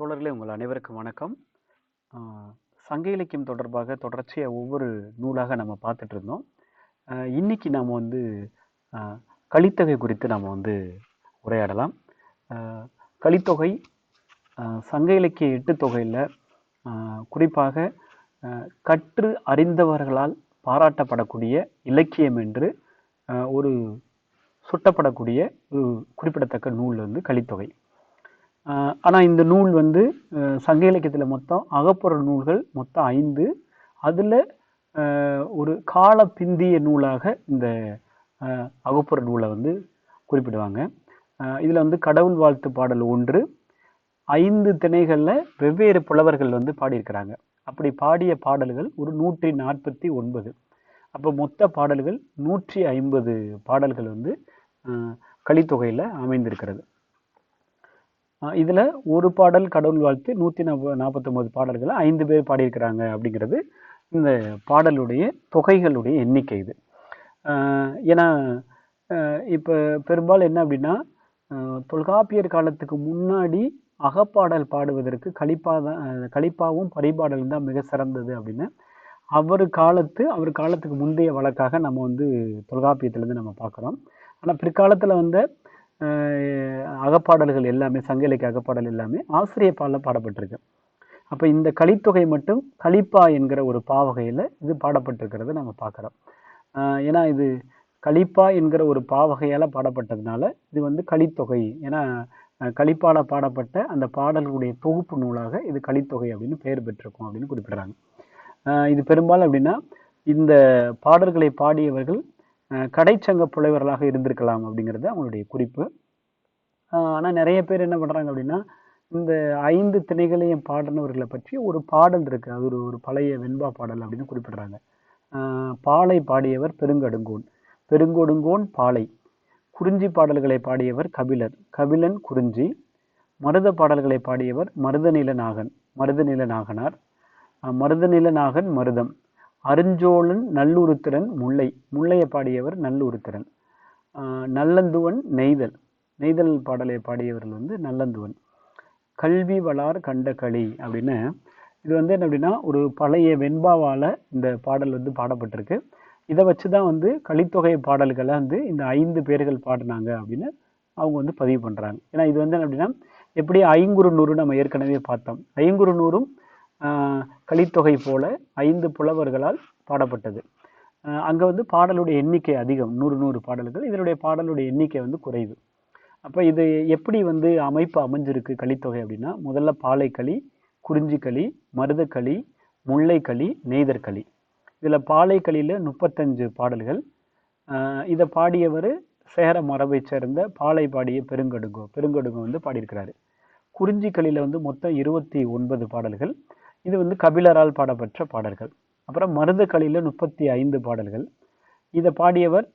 தோழர்களே உங்கள் அனைவருக்கும் வணக்கம். சங்க இலக்கியம் தொடர்பாக தொடர்ச்சியாக ஒவ்வொரு நூலாக நம்ம பார்த்துட்டு இருந்தோம். இன்றைக்கி இன்னைக்கு நாம் வந்து கலித்தொகை குறித்து நாம் வந்து உரையாடலாம். கலித்தொகை சங்க இலக்கிய எட்டு தொகையில் குறிப்பாக கற்று அறிந்தவர்களால் பாராட்டப்படக்கூடிய இலக்கியம் என்று ஒரு சுட்டப்படக்கூடிய ஒரு குறிப்பிடத்தக்க நூல் வந்து கலித்தொகை. ஆனால் இந்த நூல் வந்து சங்க இலக்கியத்தில் மொத்தம் அகப்புற நூல்கள் மொத்தம் ஐந்து. அதில் ஒரு கால பிந்திய நூலாக இந்த அகப்புற நூலை வந்து குறிப்பிடுவாங்க. இதில் வந்து கடவுள் வாழ்த்து பாடல் ஒன்று. ஐந்து திணைகளில் வெவ்வேறு புலவர்கள் வந்து பாடியிருக்கிறாங்க. அப்படி பாடிய பாடல்கள் ஒரு நூற்றி நாற்பத்தி ஒன்பது. அப்போ மொத்த பாடல்கள் நூற்றி ஐம்பது பாடல்கள் வந்து கலித்தொகையில் அமைந்திருக்கிறது. இதில் ஒரு பாடல் கடவுள் வாழ்த்து நூற்றி நாற்ப நாற்பத்தொம்போது பாடல்களை ஐந்து பேர் பாடியிருக்கிறாங்க அப்படிங்கிறது இந்த பாடலுடைய தொகைகளுடைய எண்ணிக்கை இது. ஏன்னா இப்போ பெரும்பாலும் என்ன அப்படின்னா தொல்காப்பியர் காலத்துக்கு முன்னாடி அகப்பாடல் பாடுவதற்கு கலிப்பா தான் கலிப்பாவும் பரிபாடலும் தான் மிக சிறந்தது அப்படின்னு அவர் காலத்து அவர் காலத்துக்கு முந்தைய வழக்காக நம்ம வந்து தொல்காப்பியத்திலேருந்து நம்ம பார்க்குறோம். ஆனால் பிற்காலத்தில் வந்த அகப்பாடல்கள் எல்லாமே சங்க இலக்கிய அகப்பாடல் எல்லாமே ஆசிரிய பாடலில் பாடப்பட்டிருக்கு. அப்போ இந்த கலித்தொகை மட்டும் கலிப்பா என்கிற ஒரு பாவகையில் இது பாடப்பட்டிருக்கிறத நம்ம பார்க்குறோம் ஏன்னா இது கலிப்பா என்கிற ஒரு பாவகையால் பாடப்பட்டதுனால இது வந்து கலித்தொகை. ஏன்னா கலிப்பால பாடப்பட்ட அந்த பாடல்களுடைய தொகுப்பு நூலாக இது கலித்தொகை அப்படின்னு பெயர் பெற்றிருக்கும் அப்படின்னு குறிப்பிடுறாங்க. இது பெரும்பாலும் அப்படின்னா இந்த பாடல்களை பாடியவர்கள் கடைச்சங்க புலைவர்களாக இருந்திருக்கலாம் அப்படிங்கிறது அவங்களுடைய குறிப்பு. ஆனால் நிறைய பேர் என்ன பண்ணுறாங்க அப்படின்னா இந்த ஐந்து திணைகளையும் பாடினவர்களை பற்றி ஒரு பாடல் இருக்குது அது ஒரு ஒரு பழைய வெண்பா பாடல் அப்படின்னு குறிப்பிடுறாங்க. பாலை பாடியவர் பெருங்கடுங்கோன். பெருங்கொடுங்கோன் பாலை. குறிஞ்சி பாடல்களை பாடியவர் கபிலர். கபிலன் குறிஞ்சி. மருத பாடல்களை பாடியவர் மருதநில நாகன். மருதநில நாகனார். மருதநில நாகன் மருதம். அருஞ்சோழன் நல்லுருத்திரன் முல்லை முல்லையை பாடியவர் நல்லுருத்திரன். நல்லந்துவன் நெய்தல். நெய்தல் பாடலை பாடியவர்கள் வந்து நல்லந்துவன். கல்வி வளார் கண்ட களி அப்படின்னு. இது வந்து என்ன அப்படின்னா ஒரு பழைய வெண்பாவால் இந்த பாடல் வந்து பாடப்பட்டிருக்கு. இதை வச்சு தான் வந்து கலித்தொகை பாடல்களை வந்து இந்த ஐந்து பேர்கள் பாடினாங்க அப்படின்னு அவங்க வந்து பதிவு பண்ணுறாங்க ஏன்னா இது வந்து என்ன அப்படின்னா எப்படி ஐங்குறு நூறு நம்ம ஏற்கனவே பார்த்தோம். ஐங்குறு நூறும் கலித்தொகை போல ஐந்து புலவர்களால் பாடப்பட்டது. அங்கே வந்து பாடலுடைய எண்ணிக்கை அதிகம். நூறு நூறு பாடல்கள். இதனுடைய பாடலுடைய எண்ணிக்கை வந்து குறைவு. அப்போ இது எப்படி வந்து அமைப்பு அமைஞ்சிருக்கு கலித்தொகை அப்படின்னா முதல்ல பாலைக்களி குறிஞ்சிக்களி மருதக்களி முல்லைக்களி நெய்தற்களி. இதில் பாலைக்களியில் முப்பத்தஞ்சு பாடல்கள். இதை பாடியவர் சேர மரபைச் சேர்ந்த பாலை பாடிய பெருங்கடுங்கோ. பெருங்கடுங்கோ வந்து பாடியிருக்கிறாரு. குறிஞ்சிக்களியில் வந்து மொத்தம் இருபத்தி ஒன்பது பாடல்கள். இது வந்து கபிலரால் பாடப்பெற்ற பாடல்கள். அப்புறம் மருதக்களியில் முப்பத்தி ஐந்து பாடல்கள். இதை பாடியவர்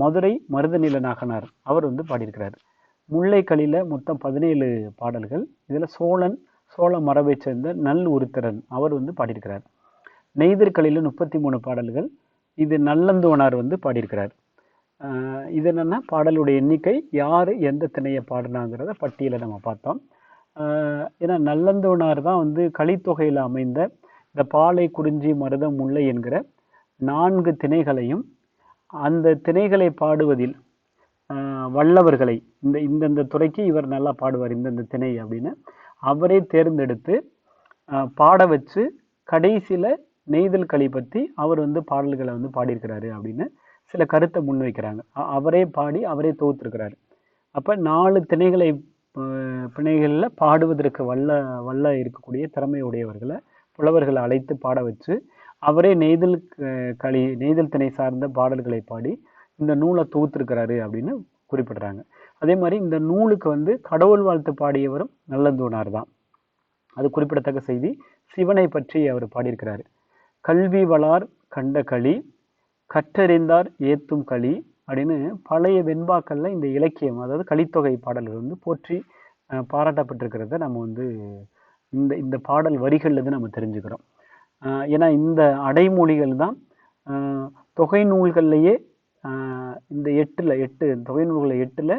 மதுரை மருதநில நாகனார். அவர் வந்து பாடியிருக்கிறார். முல்லைக்களியில் மொத்தம் பதினேழு பாடல்கள். இதில் சோழன் சோழ மரபைச் சேர்ந்த நல் உருத்திரன் அவர் வந்து பாடியிருக்கிறார். நெய்தற்களில் முப்பத்தி மூணு பாடல்கள். இது நல்லந்தோனார் வந்து பாடியிருக்கிறார். இது என்னென்னா பாடலுடைய எண்ணிக்கை யார் எந்த திணையை பாடினாங்கிறத பட்டியலை நம்ம பார்த்தோம். ஏன்னா நல்லந்தோனார் தான் வந்து கலித்தொகையில் அமைந்த இந்த பாலை குறிஞ்சி மருதம் முல்லை என்கிற நான்கு திணைகளையும் அந்த திணைகளை பாடுவதில் வல்லவர்களை இந்த இந்தந்த துறைக்கு இவர் நல்லா பாடுவார் இந்தந்த திணை அப்படின்னு. அவரே தேர்ந்தெடுத்து பாட வச்சு கடைசியில் நெய்தல் களி பற்றி அவர் வந்து பாடல்களை வந்து பாடியிருக்கிறாரு அப்படின்னு சில கருத்தை முன்வைக்கிறாங்க. அவரே பாடி அவரே தொகுத்துருக்கிறாரு அப்போ நாலு திணைகளை பிணைகளில் பாடுவதற்கு வல்ல வல்ல இருக்கக்கூடிய திறமை உடையவர்களை புலவர்களை அழைத்து பாட வச்சு அவரே நெய்தல் களி நெய்தல் திணை சார்ந்த பாடல்களை பாடி இந்த நூலை தொகுத்திருக்கிறாரு அப்படின்னு குறிப்பிடுறாங்க. அதே மாதிரி இந்த நூலுக்கு வந்து கடவுள் வாழ்த்து பாடியவரும் நல்லந்தோனார் தான். அது குறிப்பிடத்தக்க செய்தி. சிவனை பற்றி அவர் பாடியிருக்கிறாரு. கல்வி வளார் கண்ட களி கற்றறிந்தார் ஏத்தும் களி அப்படின்னு பழைய வெண்பாக்கள்ல இந்த இலக்கியம் அதாவது கலித்தொகை பாடல்கள் வந்து போற்றி பாராட்டப்பட்டிருக்கிறத நம்ம வந்து இந்த இந்த பாடல் வரிகள்லேருந்து நம்ம தெரிஞ்சுக்கிறோம். ஏன்னா இந்த அடைமொழிகள் தான் தொகை நூல்கள்லையே இந்த எட்டில் எட்டு தொகை நூல்களில் எட்டில்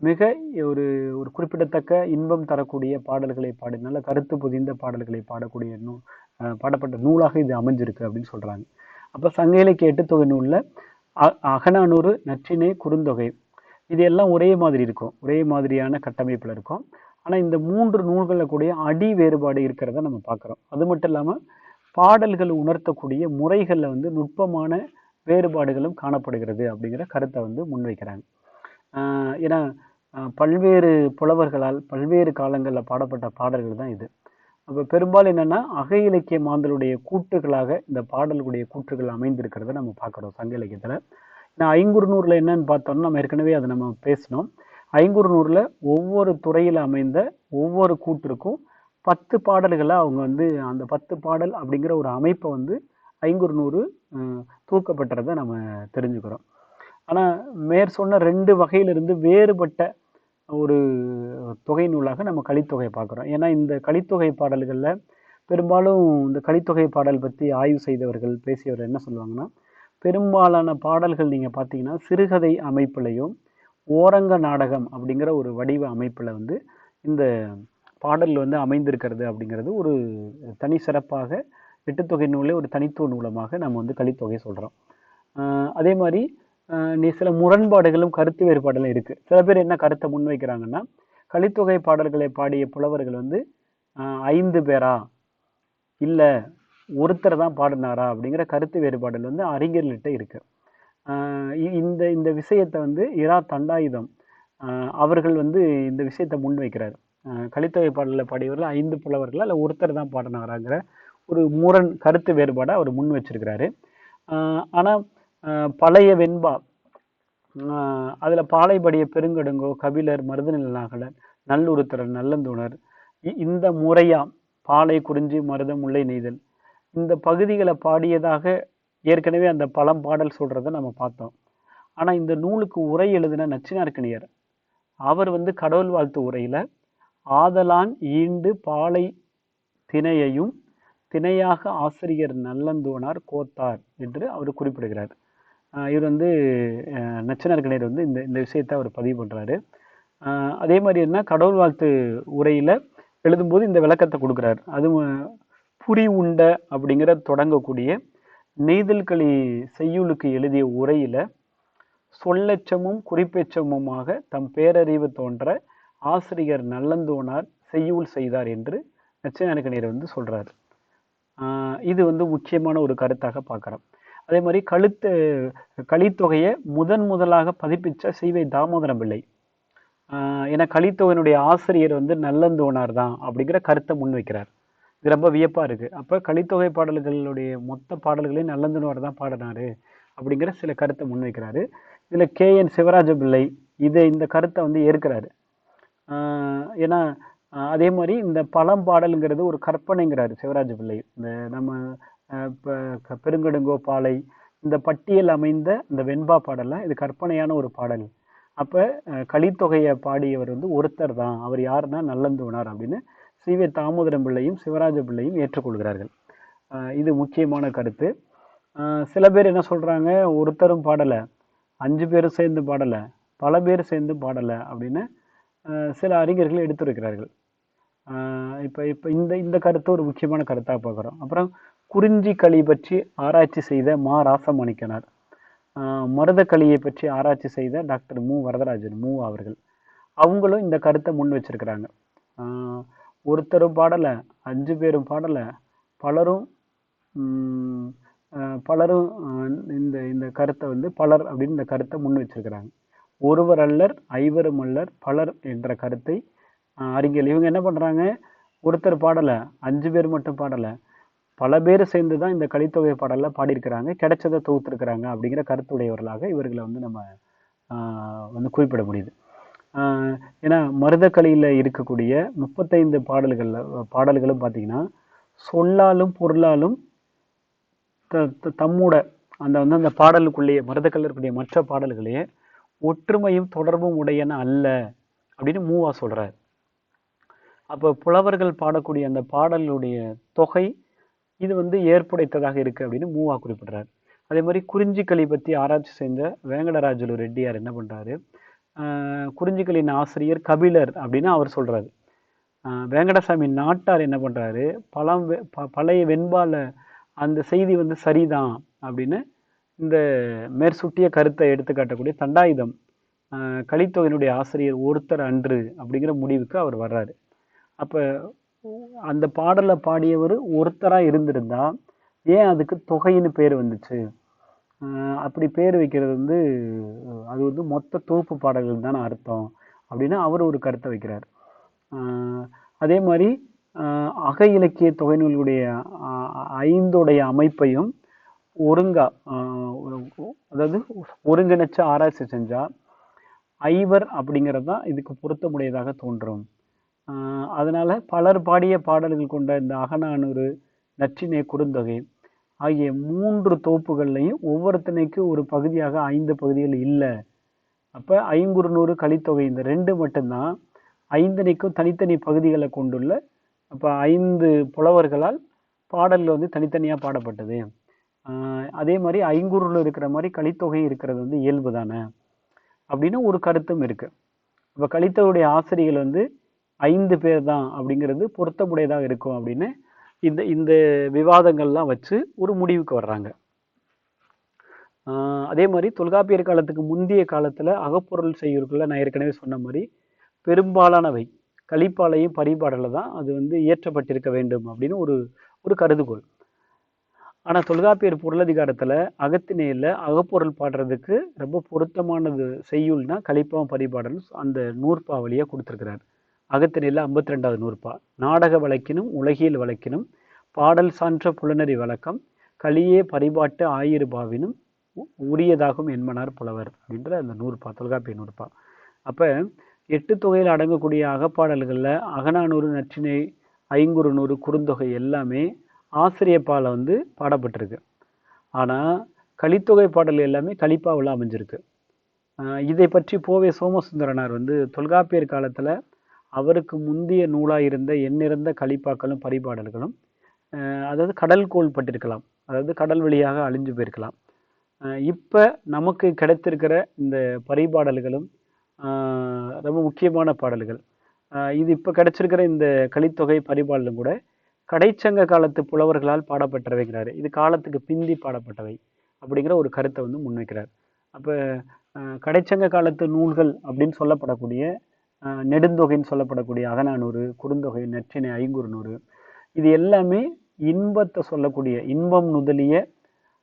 மிக ஒரு ஒரு குறிப்பிடத்தக்க இன்பம் தரக்கூடிய பாடல்களை பாடு நல்ல கருத்து புதிந்த பாடல்களை பாடக்கூடிய நூல் பாடப்பட்ட நூலாக இது அமைஞ்சிருக்கு அப்படின்னு சொல்கிறாங்க அப்போ சங்க இலக்கிய தொகை நூலில் அ- அகநானூறு நற்றினை குறுந்தொகை இது எல்லாம் ஒரே மாதிரி இருக்கும். ஒரே மாதிரியான கட்டமைப்பில் இருக்கும். ஆனால் இந்த மூன்று நூல்களில் கூடிய அடி வேறுபாடு இருக்கிறத நம்ம பார்க்குறோம். அது மட்டும் இல்லாமல் பாடல்கள் உணர்த்தக்கூடிய முறைகளில் வந்து நுட்பமான வேறுபாடுகளும் காணப்படுகிறது அப்படிங்கிற கருத்தை வந்து முன்வைக்கிறாங்க. ஏன்னா பல்வேறு புலவர்களால் பல்வேறு காலங்களில் பாடப்பட்ட பாடல்கள் தான் இது. அப்போ பெரும்பாலும் என்னென்னா அக இலக்கிய மாந்தலுடைய கூற்றுகளாக இந்த பாடல்களுடைய கூற்றுகள் அமைந்திருக்கிறத நம்ம பார்க்குறோம் சங்க இலக்கியத்தில். நான் ஐங்குறுநூறில் என்னன்னு பார்த்தோம்னா நம்ம ஏற்கனவே அதை நம்ம பேசினோம். ஐங்குறுநூறில் ஒவ்வொரு துறையில் அமைந்த ஒவ்வொரு கூட்டிற்கும் பத்து பாடல்களை அவங்க வந்து அந்த பத்து பாடல் அப்படிங்கிற ஒரு அமைப்பை வந்து ஐங்குறுநூறு தூக்கப்பட்டுறதை தூக்கப்பட்டதை நம்ம தெரிஞ்சுக்கிறோம். ஆனால் மேற் சொன்ன ரெண்டு வகையிலிருந்து வேறுபட்ட ஒரு தொகை நூலாக நம்ம கலித்தொகை பார்க்குறோம். ஏன்னா இந்த கலித்தொகை பாடல்களில் பெரும்பாலும் இந்த கலித்தொகை பாடல் பற்றி ஆய்வு செய்தவர்கள் பேசியவர் என்ன சொல்லுவாங்கன்னா பெரும்பாலான பாடல்கள் நீங்கள் பார்த்தீங்கன்னா சிறுகதை அமைப்பிலையும் ஓரங்க நாடகம் அப்படிங்கிற ஒரு வடிவ அமைப்பில் வந்து இந்த பாடல் வந்து அமைந்திருக்கிறது அப்படிங்கிறது ஒரு தனி சிறப்பாக எட்டுத்தொகை நூலே ஒரு தனித்துவ நூலமாக நம்ம வந்து கலித்தொகை சொல்கிறோம் அதே மாதிரி நீ சில முரண்பாடுகளும் கருத்து வேறுபாடுகளும் இருக்குது சில பேர் என்ன கருத்தை முன்வைக்கிறாங்கன்னா கலித்தொகை பாடல்களை பாடிய புலவர்கள் வந்து ஐந்து பேரா? இல்லை ஒருத்தர் தான் பாடினாரா அப்படிங்கிற கருத்து வேறுபாடுகள் வந்து அறிஞர்கள்ட்ட இருக்குது இ- இந்த இந்த விஷயத்தை வந்து இரா தண்டாயுதம் அவர்கள் வந்து இந்த விஷயத்தை முன்வைக்கிறார். கலித்தொகை பாடலில் பாடியவர்கள் ஐந்து புலவர்கள் இல்லை ஒருத்தர் தான் பாடினாராங்கிற ஒரு முரண் கருத்து வேறுபாடை அவர் முன் வச்சிருக்கிறாரு. ஆனால் பழைய வெண்பா அதில் பாலைபடிய பெருங்கடுங்கோ கபிலர் மருதநிலநாகலர் நல்லுருத்தரர் நல்லந்துணர் இ- இந்த முறையாக பாலை குறிஞ்சி மருதம் முல்லை நெய்தல் இந்த பகுதிகளை பாடியதாக ஏற்கனவே அந்த பழம்பாடல் சொல்கிறத நம்ம பார்த்தோம். ஆனால் இந்த நூலுக்கு உரை எழுதின நச்சினார்க்கணியர் அவர் வந்து கடவுள் வாழ்த்து உரையில் ஆதலான் ஈண்டு பாலை திணையையும் திணையாக ஆசிரியர் நல்லந்தோனார் கோத்தார் என்று அவர் குறிப்பிடுகிறார். இவர் வந்து நச்சினார்கணியர் வந்து இந்த இந்த விஷயத்தை அவர் பதிவு பண்ணுறாரு அதே மாதிரி என்ன கடவுள் வாழ்த்து உரையில் எழுதும்போது இந்த விளக்கத்தை கொடுக்குறாரு. அதுவும் புரி உண்ட அப்படிங்கிற தொடங்கக்கூடிய நெய்தல்களி செய்யுளுக்கு எழுதிய உரையில் சொல்லெச்சமும் குறிப்பெச்சமுமாக தம் பேரறிவு தோன்ற ஆசிரியர் நல்லந்தோனார் செய்யுள் செய்தார் என்று நச்சினார்க்கணியர் வந்து சொல்கிறார் இது வந்து முக்கியமான ஒரு கருத்தாக பார்க்குறோம் அதே மாதிரி கழுத்து கலித்தொகையை முதன் முதலாக பதிப்பிச்ச சீவை தாமோதரம் பிள்ளை. ஏன்னா கலித்தொகையினுடைய ஆசிரியர் வந்து நல்லந்தோனார் தான் அப்படிங்கிற கருத்தை முன்வைக்கிறார். இது ரொம்ப வியப்பாக இருக்குது அப்போ கலித்தொகை பாடல்களுடைய மொத்த பாடல்களையும் நல்லந்தோனார் தான் பாடினாரு அப்படிங்கிற சில கருத்தை முன்வைக்கிறாரு. இதில் கே. என். சிவராஜ பிள்ளை இதை இந்த கருத்தை வந்து ஏற்கிறாரு. ஏன்னா அதே மாதிரி இந்த பழம்பாடலுங்கிறது ஒரு கற்பனைங்கிறாரு சிவராஜ பிள்ளை இந்த நம்ம இப்போ பெருங்கடுங்கோ பாலை இந்த பட்டியல் அமைந்த இந்த வெண்பா பாடலாம் இது கற்பனையான ஒரு பாடல். அப்போ கலித்தொகையை பாடியவர் வந்து ஒருத்தர் தான். அவர் யாருன்னா நல்லந்தோனார் அப்படின்னு சிவே தாமோதரம் பிள்ளையும் சிவராஜ பிள்ளையும் ஏற்றுக்கொள்கிறார்கள். இது முக்கியமான கருத்து. சில பேர் என்ன சொல்கிறாங்க ஒருத்தரும் பாடலை அஞ்சு பேரும் சேர்ந்து பாடலை பல பேர் சேர்ந்து பாடலை அப்படின்னு சில அறிஞர்கள் எடுத்துரைக்கிறார்கள். இப்போ இப்போ இந்த இந்த கருத்து ஒரு முக்கியமான கருத்தாக பார்க்குறோம். அப்புறம் குறிஞ்சி களி பற்றி ஆராய்ச்சி செய்த மா ராசமணிக்கனார். மருதக்களியை பற்றி ஆராய்ச்சி செய்த டாக்டர் மு. வரதராஜன் மு. அவர்கள். அவங்களும் இந்த கருத்தை முன் வச்சிருக்கிறாங்க. ஒருத்தரும் பாடலை அஞ்சு பேரும் பாடலை பலரும் பலரும் இந்த இந்த கருத்தை வந்து பலர் அப்படின்னு இந்த கருத்தை முன் வச்சிருக்கிறாங்க. ஒருவர் அல்லர் ஐவரும் அல்லர் பலர் என்ற கருத்தை அறிஞர் அறிஞர்கள். இவங்க என்ன பண்ணுறாங்க ஒருத்தர் பாடலை அஞ்சு பேர் மட்டும் பாடலை பல பேர் சேர்ந்து தான் இந்த கலித்தொகை பாடலில் பாடியிருக்கிறாங்க கிடைச்சதை தொகுத்துருக்கிறாங்க அப்படிங்கிற கருத்துடையவர்களாக இவர்களை வந்து நம்ம வந்து குறிப்பிட முடியுது. ஏன்னா மருதக்கலியில் இருக்கக்கூடிய முப்பத்தைந்து பாடல்களில் பாடல்களும் பார்த்தீங்கன்னா சொல்லாலும் பொருளாலும் த- த- தம்மோட அந்த வந்து அந்த பாடலுக்குள்ளேயே மருதக்கல்ல இருக்கக்கூடிய மற்ற பாடல்களையே ஒற்றுமையும் தொடர்பும் உடையன அல்ல அப்படின்னு மூவா சொல்கிறார் அப்போ புலவர்கள் பாடக்கூடிய அந்த பாடலுடைய தொகை இது வந்து ஏற்புடைத்ததாக இருக்குது அப்படின்னு மூவா குறிப்பிட்றார். அதே மாதிரி குறிஞ்சிக்களி பற்றி ஆராய்ச்சி செஞ்ச வேங்கடராஜலு ரெட்டியார் என்ன பண்ணுறாரு குறிஞ்சிகளின் ஆசிரியர் கபிலர் அப்படின்னு அவர் சொல்கிறாரு வெங்கடசாமி வேங்கடசாமி நாட்டார் என்ன பண்ணுறாரு பழம் வெ- ப- பழைய வெண்பால அந்த செய்தி வந்து சரிதான் அப்படின்னு இந்த மேற்சுட்டிய கருத்தை எடுத்துக்காட்டக்கூடிய தண்டாயுதம் கலித்தொகையினுடைய ஆசிரியர் ஒருத்தர் அன்று அப்படிங்கிற முடிவுக்கு அவர் வர்றாரு. அப்போ அந்த பாடலை பாடியவர் ஒருத்தராக இருந்திருந்தா ஏன் அதுக்கு தொகைன்னு பேர் வந்துச்சு? அப்படி பேர் வைக்கிறது வந்து அது வந்து மொத்த தொகுப்பு பாடல்கள் தானே அர்த்தம் அப்படின்னு அவர் ஒரு கருத்தை வைக்கிறார். அதே மாதிரி அக இலக்கிய தொகை நூல்களுடைய ஐந்துடைய அமைப்பையும் ஒருங்கா அதாவது ஒருங்கிணைச்சு ஆராய்ச்சி செஞ்சால் ஐவர் அப்படிங்கிறது தான் இதுக்கு பொருத்தமுடையதாக தோன்றும். அதனால் பலர் பாடிய பாடல்கள் கொண்ட இந்த அகநானூறு நற்றினை குறுந்தொகை ஆகிய மூன்று தோப்புகள்லையும் ஒவ்வொருத்தனைக்கு ஒரு பகுதியாக ஐந்து பகுதிகள் இல்லை. அப்போ ஐங்குறுநூறு கலித்தொகை இந்த ரெண்டு மட்டும்தான் ஐந்தனைக்கும் தனித்தனி பகுதிகளை கொண்டுள்ள அப்போ ஐந்து புலவர்களால் பாடல்கள் வந்து தனித்தனியாக பாடப்பட்டது. அதே மாதிரி ஐங்குறுல இருக்கிற மாதிரி கலித்தொகை இருக்கிறது வந்து இயல்பு தானே. அப்படின்னு ஒரு கருத்தும் இருக்குது இப்போ கலித்தொகையுடைய ஆசிரியர்கள் வந்து ஐந்து பேர் தான் அப்படிங்கிறது பொருத்தமுடையதாக இருக்கும் அப்படின்னு இந்த இந்த விவாதங்கள்லாம் வச்சு ஒரு முடிவுக்கு வர்றாங்க. அதே மாதிரி தொல்காப்பியர் காலத்துக்கு முந்தைய காலத்தில் அகப்பொருள் செய்யுட்கள்ல நான் ஏற்கனவே சொன்ன மாதிரி பெரும்பாலானவை கழிப்பாலையும் பரிபாடல தான் அது வந்து இயற்றப்பட்டிருக்க வேண்டும் அப்படின்னு ஒரு ஒரு கருதுகோள். ஆனால் தொல்காப்பியர் பொருளதிகாரத்தில் அகத்தினேயில் அகப்பொருள் பாடுறதுக்கு ரொம்ப பொருத்தமானது செய்யுள்னா கழிப்பாவும் பரிபாடல் அந்த நூற்பாவளியாக கொடுத்துருக்கிறார். அகத்திணையில ஐம்பத்தி ரெண்டாவது நூற்பா. நாடக வழக்கினும் உலகியல் வழக்கினும் பாடல் சான்ற புலனறி வழக்கம் கலியே பரிபாட்டு ஆயிருபாவினும் உ- உரியதாகும் என்பனார் புலவர் அப்படின்ற அந்த நூற்பா தொல்காப்பிய நூற்பா. அப்போ எட்டு தொகையில் அடங்கக்கூடிய அகப்பாடல்களில் அகநானூறு நற்றினை ஐங்குறுநூறு குறுந்தொகை எல்லாமே ஆசிரியப்பால வந்து பாடப்பட்டிருக்கு. ஆனால் கலித்தொகை பாடல் எல்லாமே கலிப்பாவில் அமைஞ்சிருக்கு. இதை பற்றி போவே சோமசுந்தரனார் வந்து தொல்காப்பியர் காலத்தில் அவருக்கு முந்திய நூலாக இருந்த எண்ணிறந்த கலிப்பாக்களும் பரிபாடல்களும் அதாவது கடல் கோள் பட்டிருக்கலாம். அதாவது கடல் வழியாக அழிஞ்சு போயிருக்கலாம். இப்போ நமக்கு கிடைத்திருக்கிற இந்த பரிபாடல்களும் ரொம்ப முக்கியமான பாடல்கள். இது இப்போ கிடைச்சிருக்கிற இந்த கலித்தொகை பரிபாடலும் கூட கடைச்சங்க காலத்து புலவர்களால் பாடப்பட்டவைங்கிறாரு. இது காலத்துக்கு பிந்தி பாடப்பட்டவை அப்படிங்கிற ஒரு கருத்தை வந்து முன்வைக்கிறார். அப்போ கடைச்சங்க காலத்து நூல்கள் அப்படின்னு சொல்லப்படக்கூடிய நெடுந்தொகைன்னு சொல்லப்படக்கூடிய அகநானூறு குறுந்தொகை நற்றினை ஐங்குறுநூறு இது எல்லாமே இன்பத்தை சொல்லக்கூடிய இன்பம் நுதலிய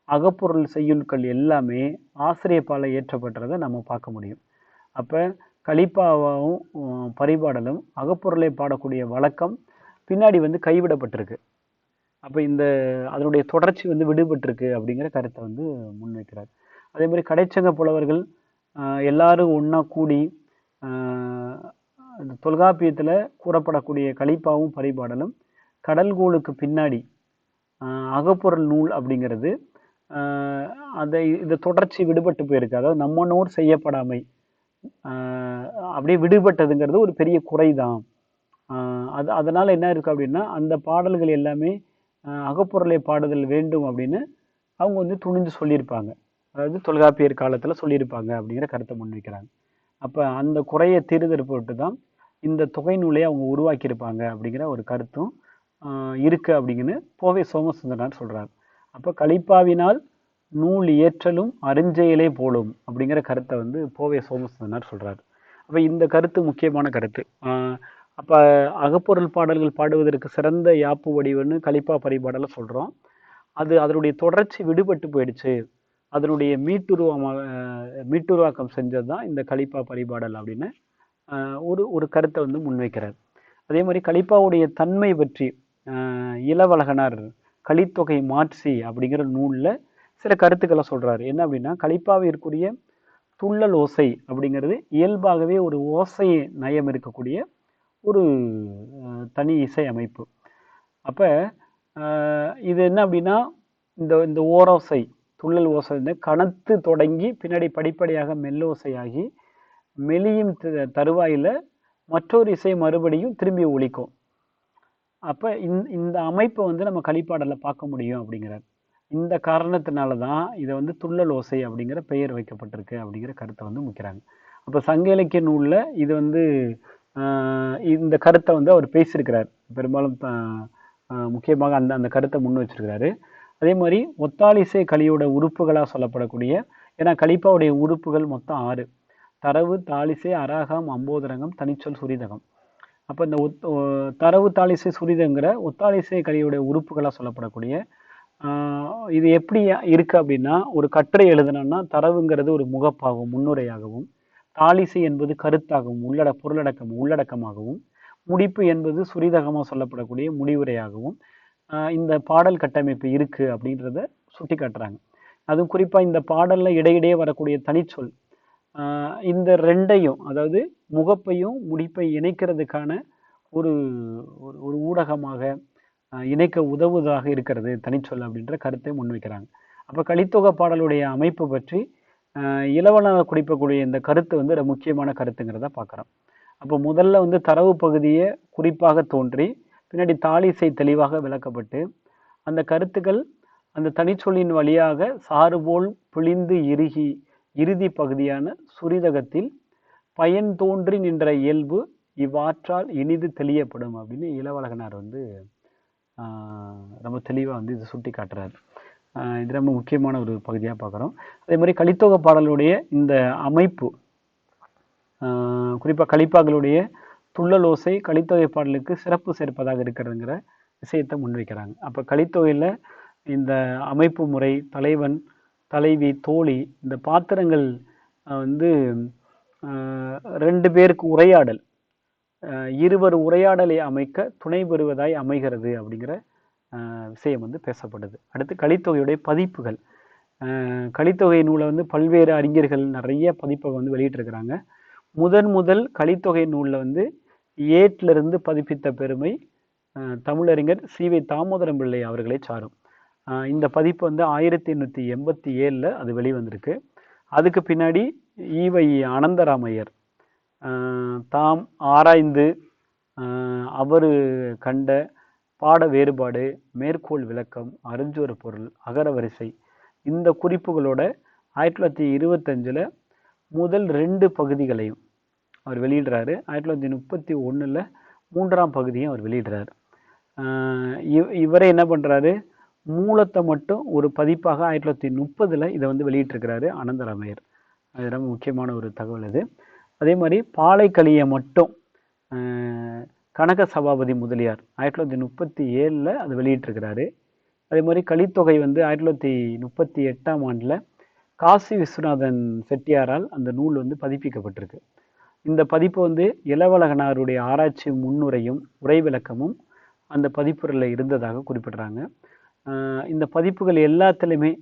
அகப்பொருள் செய்யுள்கள் எல்லாமே ஆசிரியப்பால ஏற்றப்பட்டதை நம்ம பார்க்க முடியும். அப்போ கலிப்பாவும் பரிபாடலும் அகப்பொருளை பாடக்கூடிய வழக்கம் பின்னாடி வந்து கைவிடப்பட்டிருக்கு. அப்போ இந்த அதனுடைய தொடர்ச்சி வந்து விடுபட்டிருக்கு அப்படிங்கிற கருத்தை வந்து முன்வைக்கிறார். அதே மாதிரி கடைச்சங்க புலவர்கள் எல்லாரும் ஒன்றா கூடி தொல்காப்பியத்தில் கூறப்படக்கூடிய கலிப்பாவும் பரிபாடலும் கடல்கோளுக்கு பின்னாடி அகப்பொருள் நூல் அப்படிங்கிறது அதை இந்த தொடர்ச்சி விடுபட்டு போயிருக்கு. அதாவது நம்ம செய்யப்படாமை அப்படியே விடுபட்டதுங்கிறது ஒரு பெரிய குறைதான். அது அதனால் என்ன இருக்குது அப்படின்னா அந்த பாடல்கள் எல்லாமே அகப்பொருளை பாடுதல் வேண்டும் அப்படின்னு அவங்க வந்து துணிந்து சொல்லியிருப்பாங்க. அதாவது தொல்காப்பியர் காலத்தில் சொல்லியிருப்பாங்க அப்படிங்கிற கருத்தை முன்வைக்கிறாங்க. அப்போ அந்த குறையை தீர்தல் போட்டு தான் இந்த தொகை நூலை அவங்க உருவாக்கியிருப்பாங்க அப்படிங்கிற ஒரு கருத்தும் இருக்குது அப்படிங்கன்னு போவே சோமசுந்தரனார் சொல்கிறார் அப்போ கலிப்பாவினால் நூல் இயற்றலும் அருஞ்செயலே போலும் அப்படிங்கிற கருத்தை வந்து போவே சோமசுந்தரனார் சொல்கிறார் அப்போ இந்த கருத்து முக்கியமான கருத்து. அப்போ அகப்பொருள் பாடல்கள் பாடுவதற்கு சிறந்த யாப்பு வடிவம்னு கலிப்பா பரிபாடலை சொல்கிறோம் அது அதனுடைய தொடர்ச்சி விடுபட்டு போயிடுச்சு. அதனுடைய மீட்டுருவமாக மீட்டுருவாக்கம் செஞ்சது தான் இந்த கலிப்பா பரிபாடல் அப்படின்னு ஒரு ஒரு கருத்தை வந்து முன்வைக்கிறார். அதே மாதிரி கலிப்பாவுடைய தன்மை பற்றி இளவழகனார் கலித்தொகை மாட்சி அப்படிங்கிற நூலில் சில கருத்துக்களை சொல்கிறாரு என்ன அப்படின்னா கலிப்பாவிற்குரிய துள்ளல் ஓசை அப்படிங்கிறது இயல்பாகவே ஒரு ஓசை நயம் இருக்கக்கூடிய ஒரு தனி இசை அமைப்பு. அப்போ இது என்ன அப்படின்னா இந்த இந்த ஓரோசை துள்ளல் ஓசை வந்து கனத்து தொடங்கி பின்னாடி படிப்படியாக மெல்லோசையாகி மெலியும் த- மற்றொரு இசை மறுபடியும் திரும்பி ஒழிக்கும் அப்போ இந்த இந்த அமைப்பை வந்து நம்ம கலிப்பாடல்ல பார்க்க முடியும் அப்படிங்கிறார். இந்த காரணத்தினால தான் இதை வந்து துள்ளல் ஓசை அப்படிங்கிற பெயர் வைக்கப்பட்டிருக்கு அப்படிங்கிற கருத்தை வந்து முக்கிறாங்க. அப்போ சங்க இலக்கிய நூலில் இது வந்து இந்த கருத்தை வந்து அவர் பேசியிருக்கிறார். பெரும்பாலும் முக்கியமாக அந்த அந்த கருத்தை முன் வச்சிருக்கிறாரு. அதே மாதிரி ஒத்தாலிசை களியோட உறுப்புகளாக சொல்லப்படக்கூடிய ஏன்னா கலிப்பாவுடைய உறுப்புகள் மொத்தம் ஆறு. தரவு தாலிசை அராகம் அம்போதரங்கம் தனிச்சொல் சுரிதகம். அப்போ இந்த ஒத் தரவு தாளிசை சுரிதங்கிற ஒத்தாலிசை கலியுடைய உறுப்புகளாக சொல்லப்படக்கூடிய இது எப்படி இருக்குது அப்படின்னா ஒரு கட்டுரை எழுதணும்னா தரவுங்கிறது ஒரு முகப்பாகவும் முன்னுரையாகவும் தாளிசை என்பது கருத்தாகவும் உள்ளட பொருளடக்கம் உள்ளடக்கமாகவும் முடிப்பு என்பது சுரிதகமாக சொல்லப்படக்கூடிய முடிவுரையாகவும் இந்த பாடல் கட்டமைப்பு இருக்குது அப்படின்றத சுட்டி காட்டுறாங்க. அதுவும் குறிப்பாக இந்த பாடலில் இடையிடையே வரக்கூடிய தனிச்சொல் இந்த ரெண்டையும் அதாவது முகப்பையும் முடிப்பை இணைக்கிறதுக்கான ஒரு ஒரு ஒரு ஊடகமாக இணைக்க உதவுவதாக இருக்கிறது தனிச்சொல் அப்படின்ற கருத்தை முன்வைக்கிறாங்க. அப்போ கலித்தொகை பாடலுடைய அமைப்பு பற்றி இளவலாக குறிப்பக்கூடிய இந்த கருத்து வந்து ஒரு முக்கியமான கருத்துங்கிறத பார்க்குறோம். அப்போ முதல்ல வந்து தரவு பகுதியை குறிப்பாக தோன்றி பின்னாடி தாளிசை தெளிவாக விளக்கப்பட்டு அந்த கருத்துக்கள் அந்த தனிச்சொல்லின் வழியாக சாறுபோல் பிழிந்து இறுகி இறுதி பகுதியான சுரிதகத்தில் பயன் தோன்றி நின்ற இயல்பு இவ்வாற்றால் இனிது தெளியப்படும் அப்படின்னு இளவழகனார் வந்து ரொம்ப தெளிவாக வந்து இதை சுட்டி காட்டுறாரு. இது ரொம்ப முக்கியமான ஒரு பகுதியாக பார்க்குறோம். அதே மாதிரி கலித்தொகை பாடலுடைய இந்த அமைப்பு குறிப்பாக கலிப்பாக்களுடைய துள்ளலோசை கலித்தொகை பாடலுக்கு சிறப்பு சேர்ப்பதாக இருக்கிறதுங்கிற விஷயத்தை முன்வைக்கிறாங்க. அப்போ கலித்தொகையில் இந்த அமைப்பு முறை தலைவன் தலைவி தோழி இந்த பாத்திரங்கள் வந்து ரெண்டு பேருக்கு உரையாடல் இருவர் உரையாடலை அமைக்க துணை பெறுவதாய் அமைகிறது அப்படிங்கிற விஷயம் வந்து பேசப்படுது. அடுத்து கலித்தொகையுடைய பதிப்புகள். கலித்தொகை நூலை வந்து பல்வேறு அறிஞர்கள் நிறைய பதிப்பை வந்து வெளியிட்டிருக்கிறாங்க. முதன் முதல் கலித்தொகை நூலில் வந்து ஏட்டிலிருந்து பதிப்பித்த பெருமை தமிழறிஞர் சி. வி. தாமோதரம் பிள்ளை அவர்களை சாரும். இந்த பதிப்பு வந்து ஆயிரத்தி எண்ணூற்றி எண்பத்தி ஏழில் அது வெளிவந்திருக்கு. அதுக்கு பின்னாடி ஈவை அனந்தராமையர் தாம் ஆராய்ந்து அவர் கண்ட பாட வேறுபாடு மேற்கோள் விளக்கம் அருஞ்சொரு பொருள் அகர வரிசை இந்த குறிப்புகளோட ஆயிரத்தி தொள்ளாயிரத்தி இருபத்தஞ்சில் முதல் ரெண்டு பகுதிகளையும் அவர் வெளியிடுறாரு. ஆயிரத்தி தொள்ளாயிரத்தி முப்பத்தி ஒன்றில் மூன்றாம் பகுதியும் அவர் வெளியிடுறாரு. இவ் இவரே என்ன பண்ணுறாரு மூலத்தை மட்டும் ஒரு பதிப்பாக ஆயிரத்தி தொள்ளாயிரத்தி முப்பதில் இதை வந்து வெளியிட்டிருக்கிறாரு அனந்தராமையர். அது ரொம்ப முக்கியமான ஒரு தகவல் இது அதே மாதிரி பாலைக்களியை மட்டும் கனக சபாபதி முதலியார் ஆயிரத்தி தொள்ளாயிரத்தி முப்பத்தி ஏழில் அது வெளியிட்டிருக்கிறாரு. அதே மாதிரி கலித்தொகை வந்து ஆயிரத்தி தொள்ளாயிரத்தி முப்பத்தி எட்டாம் ஆண்டில் காசி விஸ்வநாதன் செட்டியாரால் அந்த நூல் வந்து பதிப்பிக்கப்பட்டிருக்கு. இந்த பதிப்பு வந்து இளவழகனாருடைய ஆராய்ச்சி முன்னுரையும் உரை விளக்கமும் அந்த பதிப்புரையில் இருந்ததாக குறிப்பிடுறாங்க. இந்த பதிப்புகள் எல்லாத்துலேயுமே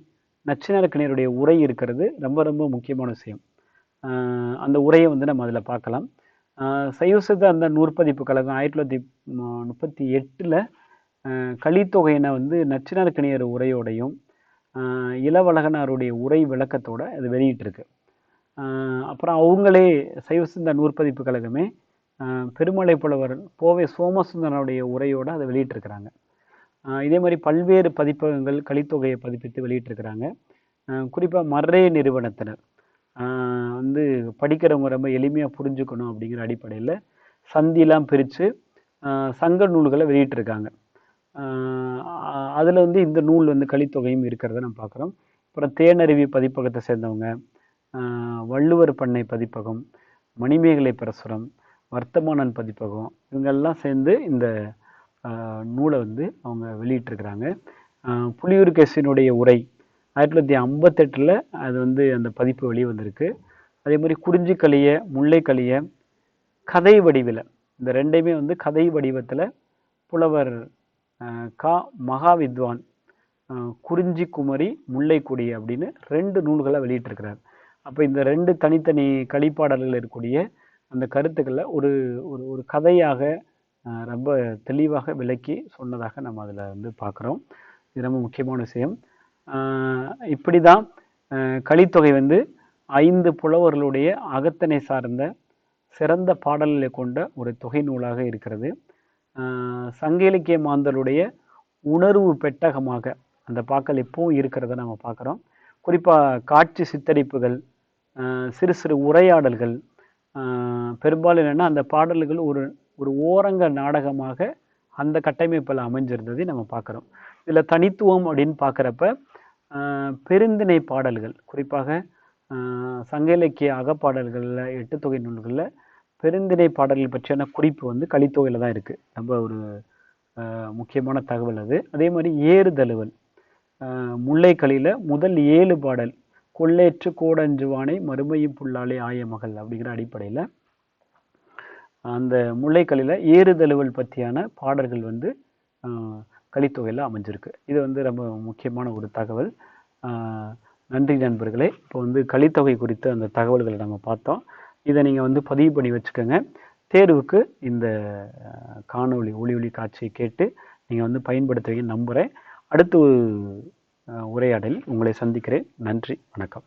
நச்சினார்க்கணியருடைய உரை இருக்கிறது. ரொம்ப ரொம்ப முக்கியமான விஷயம். அந்த உரையை வந்து நம்ம அதில் பார்க்கலாம். ஆஹ் அந்த நூற்பதிப்பு கழகம் ஆயிரத்தி தொள்ளாயிரத்தி முப்பத்தி எட்டில் கலித்தொகையினை வந்து நச்சினார்கணியர் உரையோடையும் இளவழகனாருடைய உரை விளக்கத்தோடு அது வெளியிட்டிருக்கு. அப்புறம் அவங்களே சைவ நூற்பதிப்பு கழகமே பெருமலை புலவர் போவே சோமசுந்தரனுடைய உரையோடு அதை வெளியிட்டிருக்கிறாங்க. இதே மாதிரி பல்வேறு பதிப்பகங்கள் கலித்தொகையை பதிப்பித்து வெளியிட்டிருக்கிறாங்க. குறிப்பாக மர்ரே நிறுவனத்தினர் வந்து படிக்கிறவங்க ரொம்ப எளிமையாக புரிஞ்சுக்கணும் அப்படிங்கிற அடிப்படையில் சந்திலாம் பிரித்து சங்க நூல்களை வெளியிட்டிருக்காங்க. அதில் வந்து இந்த நூல் வந்து கலித்தொகையும் இருக்கிறத நம்ம பார்க்குறோம். அப்புறம் தேனருவி பதிப்பகத்தை சேர்ந்தவங்க வள்ளுவர் பண்ணை பதிப்பகம் மணிமேகலை பிரசுரம் வர்த்தமானன் பதிப்பகம் இவங்கெல்லாம் சேர்ந்து இந்த நூலை வந்து அவங்க வெளியிட்டிருக்கிறாங்க. ஆஹ் புலியூர்கேசினுடைய உரை ஆயிரத்தி தொள்ளாயிரத்தி ஐம்பத்தெட்டில் அது வந்து அந்த பதிப்பு வெளியே வந்திருக்கு. அதே மாதிரி குறிஞ்சிக்கலிய முல்லைக்கலிய கதை வடிவில் இந்த ரெண்டையுமே வந்து கதை வடிவத்தில் புலவர் கா மகா வித்வான் குறிஞ்சி குமரி முல்லைக்கொடி அப்படின்னு ரெண்டு நூல்களை வெளியிட்டிருக்கிறார். அப்போ இந்த ரெண்டு தனித்தனி கலிப்பாடல்கள் இருக்கக்கூடிய அந்த கருத்துக்களை ஒரு ஒரு ஒரு கதையாக ரொம்ப தெளிவாக விளக்கி சொன்னதாக நம்ம அதில் வந்து பார்க்குறோம் இது ரொம்ப முக்கியமான விஷயம். இப்படி தான் கலித்தொகை வந்து ஐந்து புலவர்களுடைய அகத்தனை சார்ந்த சிறந்த பாடல்களை கொண்ட ஒரு தொகை நூலாக இருக்கிறது. சங்க இலக்கிய மாந்தருடைய உணர்வு பெட்டகமாக அந்த பாக்கள் எப்பவும் இருக்கிறத நம்ம பார்க்குறோம் குறிப்பாக காட்சி சித்தரிப்புகள் சிறு சிறு உரையாடல்கள். பெரும்பாலும் என்னென்னா அந்த பாடல்கள் ஒரு ஒரு ஓரங்க நாடகமாக அந்த கட்டமைப்பில் அமைஞ்சிருந்ததை நம்ம பார்க்குறோம். இதில் தனித்துவம் அப்படின்னு பார்க்குறப்ப பெருந்திணை பாடல்கள் குறிப்பாக சங்க இலக்கிய அகப்பாடல்களில் எட்டு தொகை நூல்களில் பெருந்திணை பாடல்கள் பற்றியான குறிப்பு வந்து கலித்தொகையில் தான் இருக்குது ரொம்ப ஒரு முக்கியமான தகவல் அது. அதே மாதிரி ஏறுதழுவல். முல்லைக்களியில் முதல் ஏழு பாடல் கொள்ளேற்று கோடஞ்சுவானை மறுமையும் புல்லாலே ஆய மகள் அப்படிங்கிற அடிப்படையில் அந்த முல்லைக்கல்லில் ஏறுதழுவல் பற்றியான பாடல்கள் வந்து கலித்தொகையில் அமைஞ்சிருக்கு. இது வந்து ரொம்ப முக்கியமான ஒரு தகவல். நன்றி நண்பர்களே. இப்போ வந்து கலித்தொகை குறித்த அந்த தகவல்களை நம்ம பார்த்தோம். இதை நீங்கள் வந்து பதிவு பண்ணி வச்சுக்கோங்க. தேர்வுக்கு இந்த காணொளி ஒளி ஒளி காட்சியை கேட்டு நீங்கள் வந்து பயன்படுத்துவீங்கன்னு நம்புகிறேன் அடுத்து உரையாடலில் உங்களை சந்திக்கிறேன். நன்றி வணக்கம்.